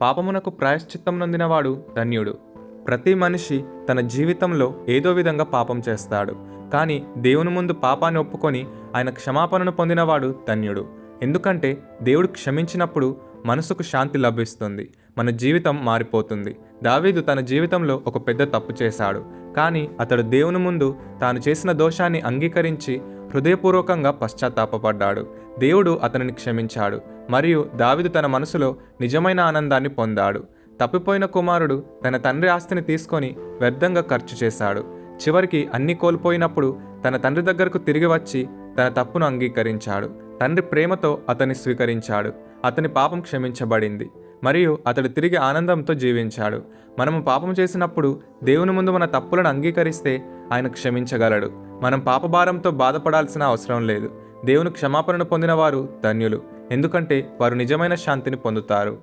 పాపమునకు ప్రాయశ్చిత్తం నొందినవాడు ధన్యుడు. ప్రతి మనిషి తన జీవితంలో ఏదో విధంగా పాపం చేస్తాడు. కానీ దేవుని ముందు పాపాన్ని ఒప్పుకొని ఆయన క్షమాపణను పొందినవాడు ధన్యుడు. ఎందుకంటే దేవుడు క్షమించినప్పుడు మనసుకు శాంతి లభిస్తుంది. మన జీవితం మారిపోతుంది. దావీదు తన జీవితంలో ఒక పెద్ద తప్పు చేశాడు. కానీ అతడు దేవుని ముందు తాను చేసిన దోషాన్ని అంగీకరించి హృదయపూర్వకంగా పశ్చాత్తాపపడ్డాడు. దేవుడు అతనిని క్షమించాడు. మరియు దావిదు తన మనసులో నిజమైన ఆనందాన్ని పొందాడు. తప్పిపోయిన కుమారుడు తన తండ్రి ఆస్తిని తీసుకొని వ్యర్థంగా ఖర్చు చేశాడు. చివరికి అన్ని కోల్పోయినప్పుడు తన తండ్రి దగ్గరకు తిరిగి వచ్చి తన తప్పును అంగీకరించాడు. తండ్రి ప్రేమతో అతన్ని స్వీకరించాడు. అతని పాపం క్షమించబడింది. మరియు అతడు తిరిగి ఆనందంతో జీవించాడు. మనము పాపం చేసినప్పుడు దేవుని ముందు మన తప్పులను అంగీకరిస్తే ఆయన క్షమించగలడు. మనం పాపభారంతో బాధపడాల్సిన అవసరం లేదు. దేవుని క్షమాపణను పొందిన వారు ధన్యులు. ఎందుకంటే వారు నిజమైన శాంతిని పొందుతారు.